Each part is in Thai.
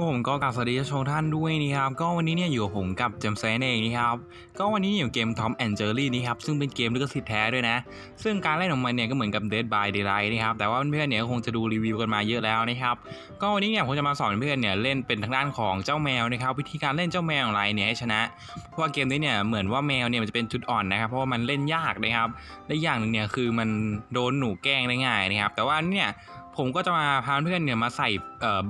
ผมก็กลับสวัสดีชมท่านด้วยนะครับก็วันนี้เนี่ยอยู่กับผมกับเจมส์เซนเองนะครับก็วันนี้อยู่เกม Tom and Jerry นี่ครับซึ่งเป็นเกมลิขสิทธิ์แท้ด้วยนะ ซึ่งการเล่นของมันเนี่ยก็เหมือนกับ Dead by Daylight นะครับแต่ว่าเพื่อนๆเนี่ยคงจะดูรีวิวกันมาเยอะแล้วนะครับก็วันนี้เนี่ยผมจะมาสอนเพื่อนเนี่ยเล่นเป็นทางด้านของเจ้าแมวนะครับวิธีการเล่นเจ้าแมวอะไรเนี่ยให้ชนะ เพราะว่าเกมนี้เนี่ยเหมือนว่าแมวเนี่ยมันจะเป็นจุดอ่อนนะครับเพราะว่ามันเล่นยากนะครับและอย่างหนึ่งเนี่ยคือมันโดนหนูแกล้งได้ง่ายนะครับแต่ว่าเนี่ย ผมก็จะมาพาเพื่อนเนี่ยมาใส่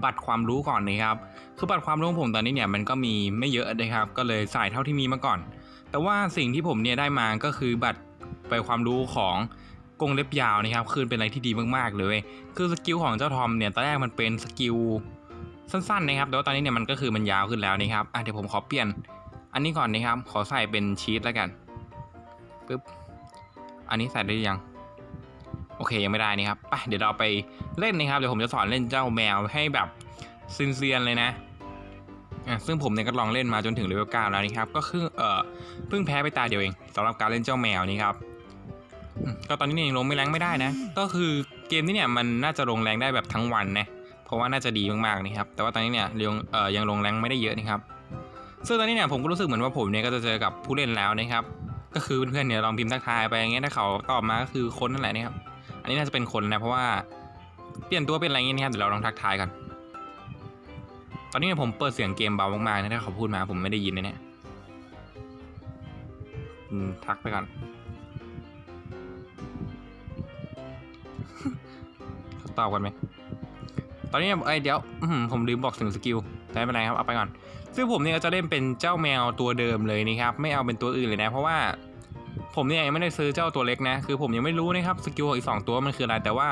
บัตรความรู้ก่อนนะครับ คือบัตรความรู้ของผมตอนนี้เนี่ยมันก็มีไม่เยอะนะครับ ก็เลยใส่เท่าที่มีมาก่อน แต่ว่าสิ่งที่ผมเนี่ยได้มาก็คือบัตรไปความรู้ของกงเล็บยาวนะครับ คือเป็นอะไรที่ดีมากๆเลย คือสกิลของเจ้าทอมเนี่ยตอนแรกมันเป็นสกิลสั้นๆนะครับ แต่ว่าตอนนี้เนี่ยมันก็คือมันยาวขึ้นแล้วนะครับอะเดี๋ยวผมขอเปลี่ยน อันนี้ก่อนนะครับ ขอใส่เป็นชีสแล้วกันปึ๊บ อันนี้ใส่ได้ยัง อเคยังไม่ได้นี่ครับไปเดี๋ยวเราไปเล่นนะครับเดี๋ยวผมจะสอนเล่นเจ้าแมวให้แบบซินเซียนเลยนะอะซึ่งผมเนี่ยก็ลองเล่นมาจนถึงเลเวล9แล้วนี่ครับก็คือเออเพิ่งแพ้ไปตาเดียวเองสำหรับการเล่นเจ้าแมวนี่ครับก็ตอนนี้เนี่ยยังลงไม่แรงไม่ได้นะ ก็คือเกมนี้เนี่ยมันน่าจะลงแรงได้แบบทั้งวันนะเพราะว่าน่าจะดีมากๆนี่ครับแต่ว่าตอนนี้เนี่ยยังเออยังลงแรงไม่ได้เยอะนี่ครับซึ่งตอนนี้เนี่ยผมก็รู้สึกเหมือนว่าผมเนี่ยก็จะเจอกับผู้เล่นแล้วนะครับก็คือเพื่อนๆเนี่ยลองพิมพ์ทักทายไปอย่างเงี้ยถ้าเขาตอบมาก็คือคนนั่นแหละนะครับ อันนี้น่าจะเป็นคนนะเพราะว่าเปลี่ยนตัวเป็นอะไรเงี้ยนะครับเดี๋ยวเราลองทักทายกัน ตอนนี้เนี่ยผมเปิดเสียงเกมเบามากๆนะถ้าเขาพูดมาผมไม่ได้ยินนะเนี่ยทักไปก่อนเขาตอบกันไหมตอนนี้เนี่ยเอ้เดี๋ยวผมลืมบอกถึงสกิลไม่เป็นไรครับเอาไปก่อน ซึ่งผมเนี่ยก็จะเล่นเป็นเจ้าแมวตัวเดิมเลยนะครับ ไม่เอาเป็นตัวอื่นเลยนะ เพราะว่า ผมเนี่ยยังไม่ได้ซื้อเจ้าตัวเล็กนะคือผมยังไม่รู้นะครับสกิลของอีกสองตัวมันคืออะไรแต่ว่า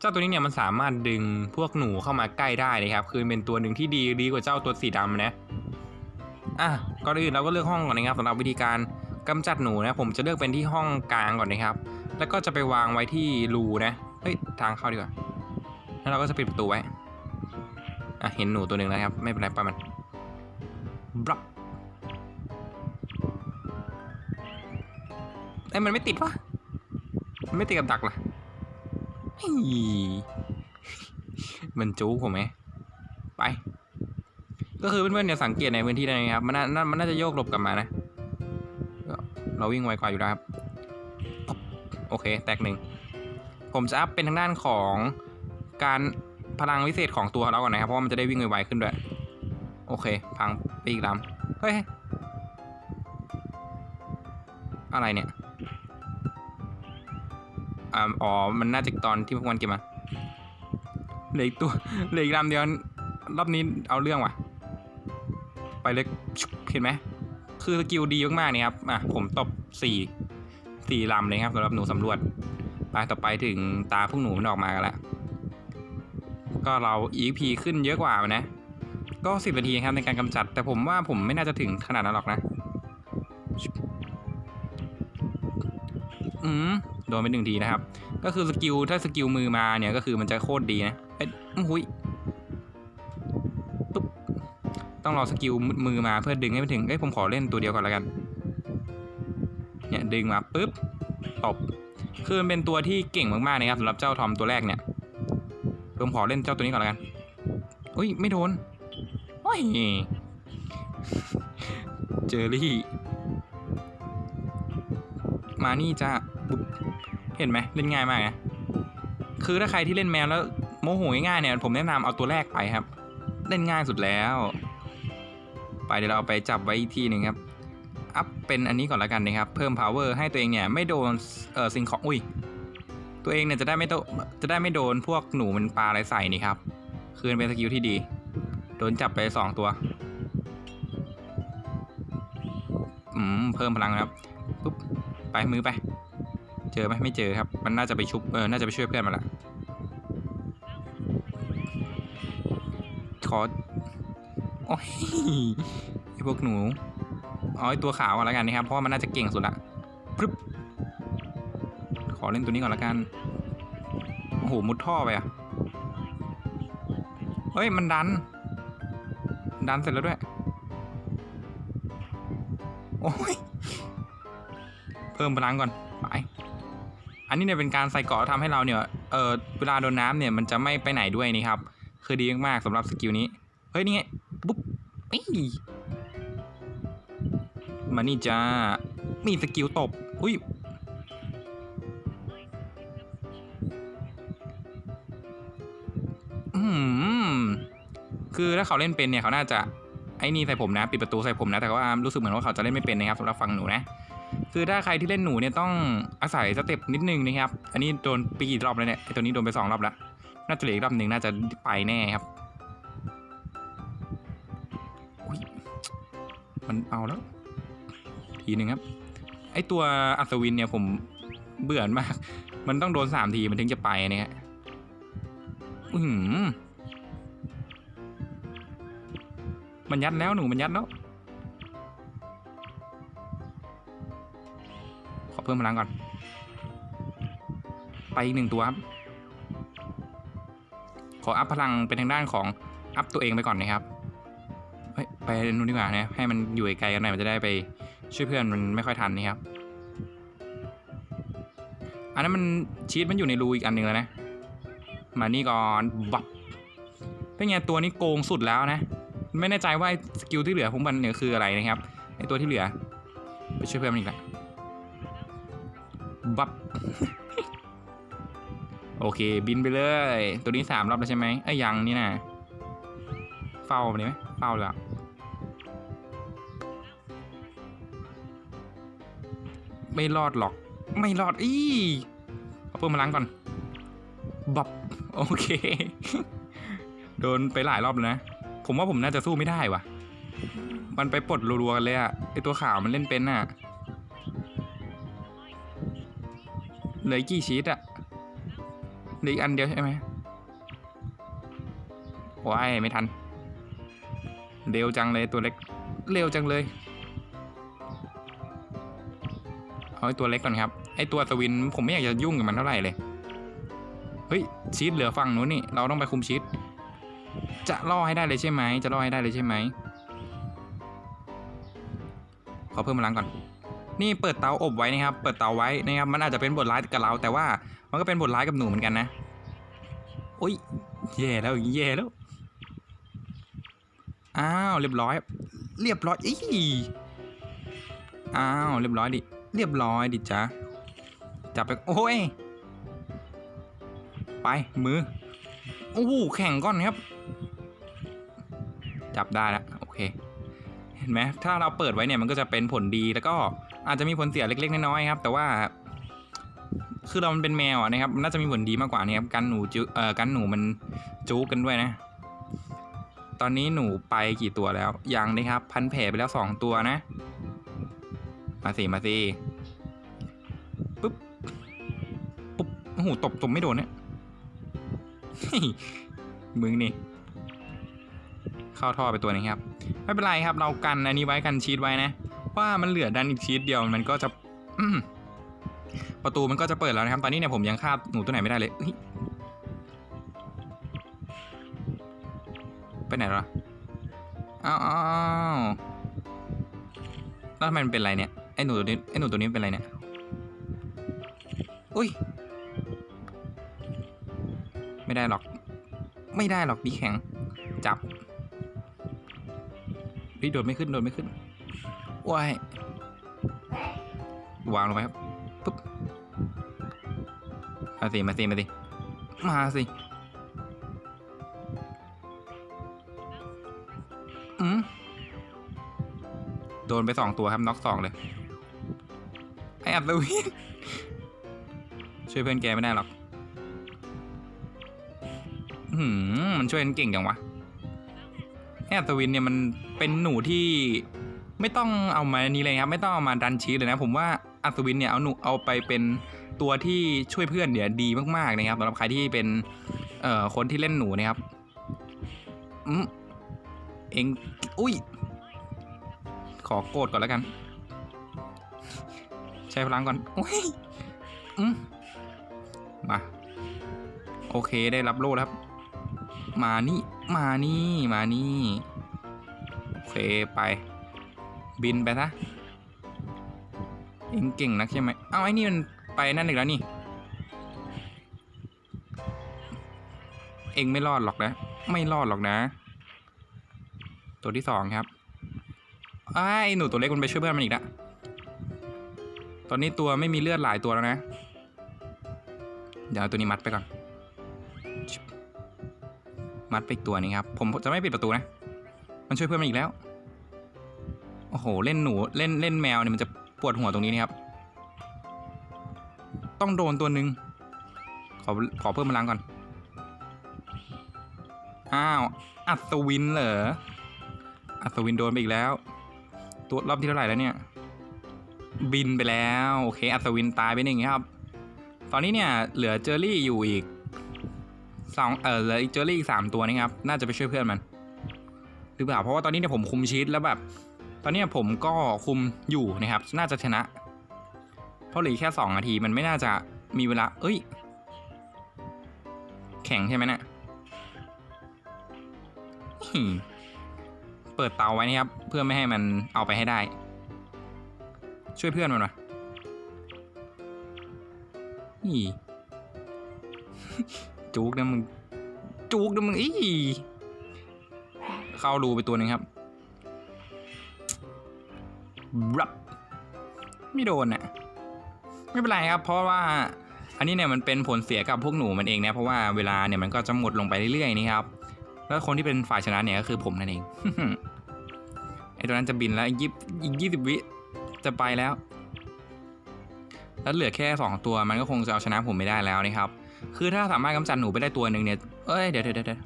เจ้าตัวนี้เนี่ยมันสามารถดึงพวกหนูเข้ามาใกล้ได้นะครับคือเป็นตัวหนึ่งที่ดีดีกว่าเจ้าตัวสีดำนะอะก่อนอื่นเราก็เลือกห้องก่อนนะครับสำหรับวิธีการกำจัดหนูนะผมจะเลือกเป็นที่ห้องกลางก่อนนะครับ แล้วก็จะไปวางไว้ที่รูนะเฮ้ยทางเข้าดีกว่าแล้วเราก็จะปิดประตูไว้อะเห็นหนูตัวหนึ่งแล้วครับ ไม่เป็นไรปมันบลับเอ้มันไม่ติดวะมันไม่ติดกับดักเหรอเฮ้ยมันจู๊ผมไหมไป ก็คือเพื่อนๆเนี่ยสังเกตในพื้นที่ได้ไหมครับ มันน่ามันน่าจะโยกหลบกลับมานะเราวิ่งไวกว่าอยู่แล้วครับ โอเค แตกหนึ่ง ผมจะอัพเป็นทางด้านของการพลังวิเศษของตัวเราก่อนนะครับ เพราะว่ามันจะได้วิ่งไวๆขึ้นด้วย โอเค พังไปอีกลำเฮ้ย อะไรเนี่ย อ่าอ๋อ มันน่าจะตอนที่พวกมันเก็บมาเหลืออีกตัวเหลืออีกลำเดียวรอบนี้เอาเรื่องว่ะ ไปเลยเห็นไหมคือสกิลดีมากๆเนี่ยครับอะผมตบสี่สี่ลำเลยครับสำหรับหนูสำรวจไปต่อไปถึงตาพวกหนูมันออกมากันแล้วก็เรา EP ขึ้นเยอะกว่านนะก็สิบนาทีครับในการกำจัด แต่ผมว่าผมไม่น่าจะถึงขนาดนั้นหรอกนะ อืม โดนไปหนึ่งทีนะครับ ก็คือสกิลถ้าสกิลมือมาเนี่ยก็คือมันจะโคตรดีนะเอ้ยอื้อหุยปุ๊บต้องรอสกิลมือมาเพื่อดึงให้มันถึงเอ้ยผมขอเล่นตัวเดียวก่อนแล้วกัน เนี่ยดึงมาปุ๊บตบคือมันเป็นตัวที่เก่งมากๆนะครับสำหรับเจ้าทอมตัวแรกเนี่ยผมขอเล่นเจ้าตัวนี้ก่อนแล้วกันอุ้ยไม่โดนโอ้ยเจอรี่ มานี่จ้า เห็นไหมเล่นง่ายมากนะคือถ้าใครที่เล่นแมวแล้วโมโหง่ายๆเนี่ยผมแนะนำเอาตัวแรกไปครับ เล่นง่ายสุดแล้ว ไปเดี๋ยวเราเอาไปจับไว้อีกที่หนึ่งครับอัพเป็นอันนี้ก่อนล้วกันนะครับ เพิ่ม power ให้ตัวเองเนี่ยไม่โดนเออสิ่งของอุ้ยตัวเองเนี่ยจะได้ไม่โดนจะได้ไม่โดนพวกหนูมันปลาอะไรใส่นี่ครับคือเป็นสกิลที่ดี โดนจับไปสองตัวอืมเพิ่มพลังครับปุ๊บไปมือไป เจอไหมไม่เจอครับ มันน่าจะไปชุบเออน่าจะไปช่วยเพื่อนมาละขอโอ้ยไอพวกหนูเอาไอตัวขาวก่อนแล้วกันนะครับเพราะมันน่าจะเก่งสุดละปึ๊บขอเล่นตัวนี้ก่อนละกันโอ้โหมุดท่อไปอะเฮ้ยมันดัน ดันเสร็จแล้วด้วยโอ้ยเพิ่มพลังก่อนไป นนี้เนี่ยเป็นการใส่เกาะทำให้เราเนี่ยเออเวลาโดนน้ำเนี่ยมันจะไม่ไปไหนด้วยนี่ครับ คือดีมากๆสำหรับสกิลนี้ เฮ้ยนี่ไงปุ๊บอี้มานี่จ้า มีสกิลตบ อุ้ยอืมคือถ้าเขาเล่นเป็นเนี่ยเขาน่าจะไอ้นี่ใส่ผมนะ ปิดประตูใส่ผมนะ แต่ว่ารู้สึกเหมือนว่าเขาจะเล่นไม่เป็นนะครับสำหรับฝั่งหนูนะ คือถ้าใครที่เล่นหนูเนี่ยต้องอาศัยสเต็ปนิดนึงนะครับ อันนี้โดนไปกี่รอบแล้วเนี่ยไอตัวนี้โดนไปสองรอบแล้ว น่าจะเหลืออีกรอบหนึ่งน่าจะไปแน่ครับ มันเอาแล้ว ทีหนึ่งครับ ไอตัวอัศวินเนี่ยผมเบื่อมาก มันต้องโดนสามทีมันถึงจะไปเนี่ยอือหือมันยัดแล้วหนูมันยัดแล้ว เพิ่มพลังก่อน ไปอีกหนึ่งตัวครับ ขออัพพลังเป็นทางด้านของอัพตัวเองไปก่อนนะครับเฮ้ยไปนู่นดีกว่านะให้มันอยู่ไกลกันหน่อยมันจะได้ไปช่วยเพื่อนมันไม่ค่อยทันนี่ครับ อันนั้นมันชีตมันอยู่ในรูอีกอันหนึ่งแล้วนะ มานี่ก่อนบับเป็นไงตัวนี้โกงสุดแล้วนะ ไม่แน่ใจว่าสกิลที่เหลือของมันเนี่ยคืออะไรนะครับไอตัวที่เหลือ ไปช่วยเพื่อนมันอีกแล้ว บับโอเค บินไปเลย ตัวนี้สามรอบแล้วใช่ไหมเอ้ยยังนี่นะเฝ้าไปไหมเฝ้าแล้วไม่รอดหรอก ไม่รอดอีเอาเพิ่มพลังก่อนบับโอเค โดนไปหลายรอบแล้วนะ ผมว่าผมน่าจะสู้ไม่ได้ว่ะ มันไปปลดรัวๆกันเลยอะไอตัวขาวมันเล่นเป็นอะ เหลืออกกี่ชีตอะเหลืออีกอันเดียวใช่ไหมว้ายไม่ทัน เร็วจังเลยตัวเล็ก เร็วจังเลย เอาไอตัวเล็กก่อนครับ ไอตัวสวินผมไม่อยากจะยุ่งกับมันเท่าไหร่เลย เฮ้ยชีตเหลือฝั่งนู้นนี่ เราต้องไปคุมชีตจะล่อให้ได้เลยใช่ไหม จะล่อให้ได้เลยใช่ไหม ขอเพิ่มพลังก่อน นี่เปิดเตาอบไว้นะครับ เปิดเตาไว้นะครับ มันอาจจะเป็นบทร้ายกับเรา แต่ว่ามันก็เป็นบทร้ายกับหนูเหมือนกันนะอุ้ยแย่แล้วแย่แล้วอ้าวเรียบร้อย เรียบร้อยอีอ้าวเรียบร้อยดิเรียบร้อยดิจ้ะจับไปโอ้ยไปมือโอ้โหแข่งก้อนครับ จับได้แล้วโอเค เห็นไหมถ้าเราเปิดไว้เนี่ยมันก็จะเป็นผลดีแล้วก็ อาจจะมีผลเสียเล็กๆน้อยๆครับ แต่ว่า คือเรามันเป็นแมวนะครับมันน่าจะมีผลดีมากกว่านี่ครับกันหนูจุเอ่อกันหนูมันจูกันด้วยนะ ตอนนี้หนูไปกี่ตัวแล้วยังนะครับ พันแผลไปแล้วสองตัวนะ มาสิมาสิปุ๊บปุ๊บโอ้โหตบตบไม่โดนเนี่ยเฮ้ยมึงนี่เข้าท่อไปตัวหนึงครับ ไม่เป็นไรครับ เรากันอันนี้ไว้กันชีตไว้นะ ว่ามันเหลือดันอีกชีตเดียวมันก็จะประตูมันก็จะเปิดแล้วนะครับ ตอนนี้เนี่ยผมยังคาบหนูตัวไหนไม่ได้เลยไปไหนล่ะอ้าวอ้าวแล้วทำไมมันเป็นไรเนี่ยไอ้หนูตัวนี้ไอ้หนูตัวนี้เป็นไรเนี่ยอุ้ยไม่ได้หรอก ไม่ได้หรอกดีแข็ง จับเฮ้ยโดดไม่ขึ้นโดดไม่ขึ้น ว้ายวางลงไปครับปุ๊บมาสิมาสิมาสิมาสิอืมโดนไปสองตัวครับน็อกสองเลยไอ้อัศวินช่วยเพื่อนแกไม่ได้หรอกหืมมันช่วยกันเก่งจังวะแอดสวินเนี่ยมันเป็นหนูที่ ไม่ต้องเอามานี้เลยครับ ไม่ต้องเอามาดันชีสเลยนะ ผมว่าอัศวินเนี่ยเอาหนูเอาไปเป็นตัวที่ช่วยเพื่อนเนี่ยดีมากๆนะครับสำหรับใครที่เป็นเอ่อคนที่เล่นหนูนะครับอืมเองอุ้ย ขอโกดก่อนแล้วกัน ใช้พลังก่อนโอ้ยอืมมาโอเคได้รับโล่แล้วครับ มานี่ มานี่ มานี่โอเคไป บินไปซะเองเก่งนักใช่ไหมเอาไอ้นี่มันไปนั่นอีกแล้วนี่ เองไม่รอดหรอกนะ ไม่รอดหรอกนะ ตัวที่สองครับไอ้หนูตัวเล็กมันไปช่วยเพื่อนมันอีกละตอนนี้ตัวไม่มีเลือดหลายตัวแล้วนะ เดี๋ยวตัวนี้มัดไปก่อน มัดไปอีกตัวนี้ครับ ผมจะไม่ปิดประตูนะ มันช่วยเพื่อนมันอีกแล้ว โอ้โห เล่นหนูเล่นเล่นแมวเนี่ยมันจะปวดหัวตรงนี้นะครับ ต้องโดนตัวหนึ่งขอขอเพิ่มพลังก่อน อ้าว อัศวินเหรอ อัศวินโดนไปอีกแล้ว ตัวรอบที่เท่าไหร่แล้วเนี่ย บินไปแล้ว โอเค อัศวินตายไปหนึ่งครับ ตอนนี้เนี่ย เหลือเจอรี่อยู่อีกสองเออเหลืออีกเจอรี่อีกสามตัวนะครับ น่าจะไปช่วยเพื่อนมันหรือเปล่าเพราะว่าตอนนี้เนี่ยผมคุมชีตแล้วแบบ ตอนนี้ผมก็คุมอยู่นะครับ น่าจะชนะ เพราะเหลือแค่สองนาทีมันไม่น่าจะมีเวลา เอ้ย แข็งใช่ไหมเนี่ยเปิดเตาไว้นะครับ เพื่อไม่ให้มันเอาไปให้ได้ ช่วยเพื่อนมันวะนี่จุกนะมึงจุกนะมึงอีเข้ารูไปตัวหนึ่งครับ รับไม่โดนน่ะไม่เป็นไรครับ เพราะว่าอันนี้เนี่ยมันเป็นผลเสียกับพวกหนูมันเองนะเพราะว่าเวลาเนี่ยมันก็จะหมดลงไปเรื่อยๆนี่ครับแล้วคนที่เป็นฝ่ายชนะเนี่ยก็คือผมนั่นเองไอตัวนั้นจะบินแล้วอีกยี่อีกยี่สิบวิจะไปแล้ว แล้วเหลือแค่สองตัวมันก็คงจะเอาชนะผมไม่ได้แล้วนะครับ คือถ้าสามารถกำจัดหนูไปได้ตัวหนึ่งเนี่ยเอ้ยเดี๋ยวเดี๋ยวเดี๋ยว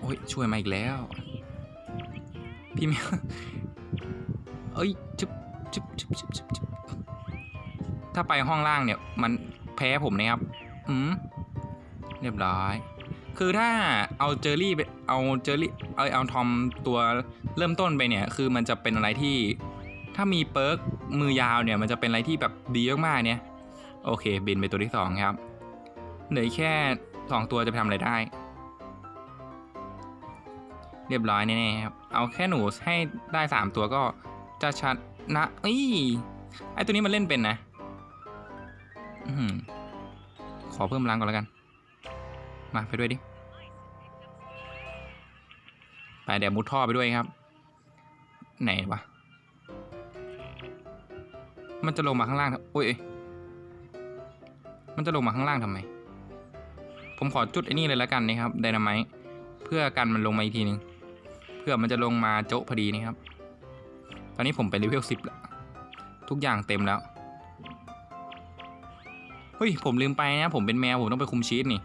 โอ้ยช่วยมาอีกแล้ว พี่เมีย เอ้ยจุ๊บจุ๊บจุ๊บจุ๊บจุ๊บจุ๊บถ้าไปห้องล่างเนี่ย มันแพ้ผมนะครับอืมเรียบร้อย คือถ้าเอาเจอรี่ไปเอาเจอรี่เอาเอาทอมตัวเริ่มต้นไปเนี่ย คือมันจะเป็นอะไรที่ ถ้ามีเปิร์กมือยาวเนี่ย มันจะเป็นอะไรที่แบบดีมากๆเนี่ย โอเค บินไปตัวที่สองครับเหลือแค่สองตัวจะไปทำอะไรได้ เรียบร้อยแน่ๆครับ เอาแค่หนูให้ได้สามตัวก็ จะชัดนะอีไอตัวนี้มันเล่นเป็นนะอขอเพิ่มพลังก่อนแล้วกัน มาไปด้วยดิ ไปเดี๋ยวมุดท่อไปด้วยครับ ไหนวะ มันจะลงมาข้างล่างโอ้ยมันจะลงมาข้างล่างทำไม ผมขอจุดไอ้นี่เลยแล้วกันนะครับไดนาไมเพื่อกันมันลงมาอีกทีหนึ่งเพื่อมันจะลงมาโจะพอดีนะครับ ตอนนี้ผมไปเลเวลสิบแล้ว ทุกอย่างเต็มแล้ว เฮ้ย ผมลืมไปนะ ผมเป็นแมว ผมต้องไปคุมชีสนี่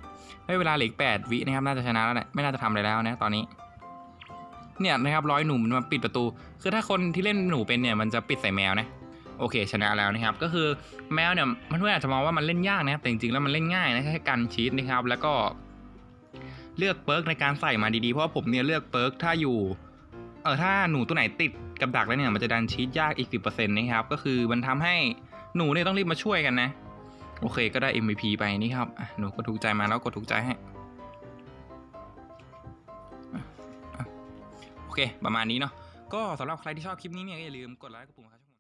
ให้เวลาเหลือแปดวินะครับ น่าจะชนะแล้วแหละไม่น่าจะทำอะไรแล้วนะตอนนี้ เนี่ยนะครับร้อยหนุ่มมันมาปิดประตู คือถ้าคนที่เล่นหนูเป็นเนี่ยมันจะปิดใส่แมวนะโอเคชนะแล้วนะครับ ก็คือแมวเนี่ยมันเพื่อนอาจจะมองว่ามันเล่นยากนะครับแต่จริงๆแล้วมันเล่นง่ายนะแค่กันชีสนะครับ แล้วก็เลือกเปิร์กในการใส่มาดีๆ เพราะผมเนี่ยเลือกเปิร์กถ้าอยู่ เออถ้าหนูตัวไหนติด กับดักแล้วเนี่ยมันจะดันชีสยากอีกสิบเปอร์เซ็นต์นะครับ ก็คือมันทำให้หนูเนี่ยต้องรีบมาช่วยกันนะ โอเคก็ได้ MVP ไปนี่ครับหนูกดถูกใจมาแล้วกดถูกใจให้อะโอเค ประมาณนี้เนาะก็สำหรับใครที่ชอบคลิปนี้เนี่ยก็อย่าลืมกดไลค์กดปุ่มครับ